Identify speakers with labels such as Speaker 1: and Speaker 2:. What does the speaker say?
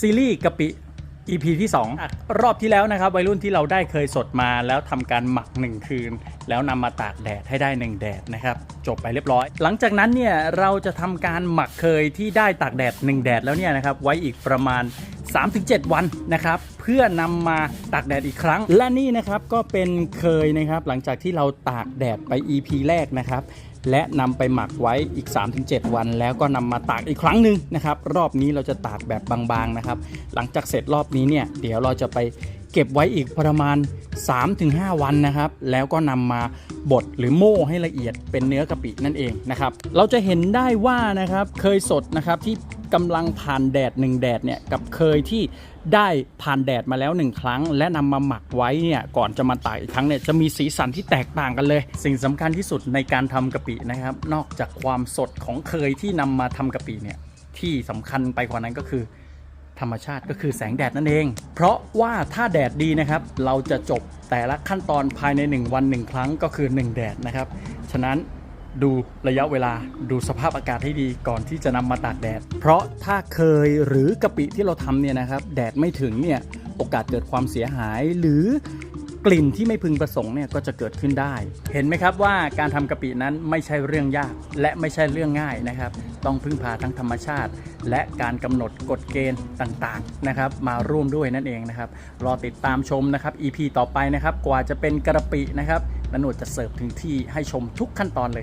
Speaker 1: ซีรีส์กะปิ EP ที่2อะรอบที่แล้วนะครับ วัยรุ่นที่เราได้เคยสดมาแล้วทำการหมัก 1 คืน แล้วนำมาตากแดดให้ได้ 1 แดดนะครับ จบไปเรียบร้อย หลังจากนั้นเนี่ยเราจะทำการหมักเคยที่ได้ตากแดด 1 แดดแล้วเนี่ยนะครับ ไว้อีกประมาณ 3-7 วันนะครับ เพื่อนำมาตากแดดอีกครั้ง และนี่นะครับก็เป็นเคยนะครับ หลังจากที่เราตากแดดไป EP แรกนะครับ และนำไปหมักไว้อีก 3-7 วัน แล้วก็นำมาตากอีกครั้งหนึ่งนะครับ รอบนี้เราจะตากแบบบางๆนะครับ หลังจากเสร็จรอบนี้เนี่ยเดี๋ยวเราจะไปเก็บไว้อีกประมาณ 3-5 วันนะครับ แล้วก็นำมาบดหรือโม่ให้ละเอียดเป็นเนื้อกะปินั่นเองนะครับ เราจะเห็นได้ว่านะครับเคยสดนะครับที่ กำลังผ่านแดดหนึ่งแดดเนี่ยกับเคยที่ได้ผ่านแดดมาแล้วหนึ่งครั้ง และนำมาหมักไว้เนี่ยก่อนจะมาตากอีกครั้งเนี่ยจะมีสีสันที่แตกต่างกันเลย สิ่งสำคัญที่สุดในการทำกะปินะครับ นอกจากความสดของเคยที่นำมาทำกะปิเนี่ยที่สำคัญไปกว่านั้นก็คือธรรมชาติก็คือแสงแดดนั่นเอง เพราะว่าถ้าแดดดีนะครับ เราจะจบแต่ละขั้นตอนภายใน 1 วัน 1 ครั้งก็คือ 1 แดดนะครับ ฉะนั้น ดูระยะเวลาดูสภาพอากาศให้ดีก่อนที่จะนำมาตากแดด เพราะถ้าเคยหรือกะปิที่เราทำเนี่ยนะครับ แดดไม่ถึงเนี่ยโอกาสเกิดความเสียหายหรือกลิ่นที่ไม่พึงประสงค์เนี่ยก็จะเกิดขึ้นได้ เห็นไหมครับว่าการทำกะปินั้นไม่ใช่เรื่องยาก และไม่ใช่เรื่องง่ายนะครับ ต้องพึ่งพาทั้งธรรมชาติ และการกำหนดกฎเกณฑ์ต่างๆนะครับ มาร่วมด้วยนั่นเองนะครับ รอติดตามชมนะครับ EP ต่อไปนะครับ กว่าจะเป็นกระปินะครับนนโนดจะเสิร์ฟถึงที่ให้ชมทุกขั้นตอนเลย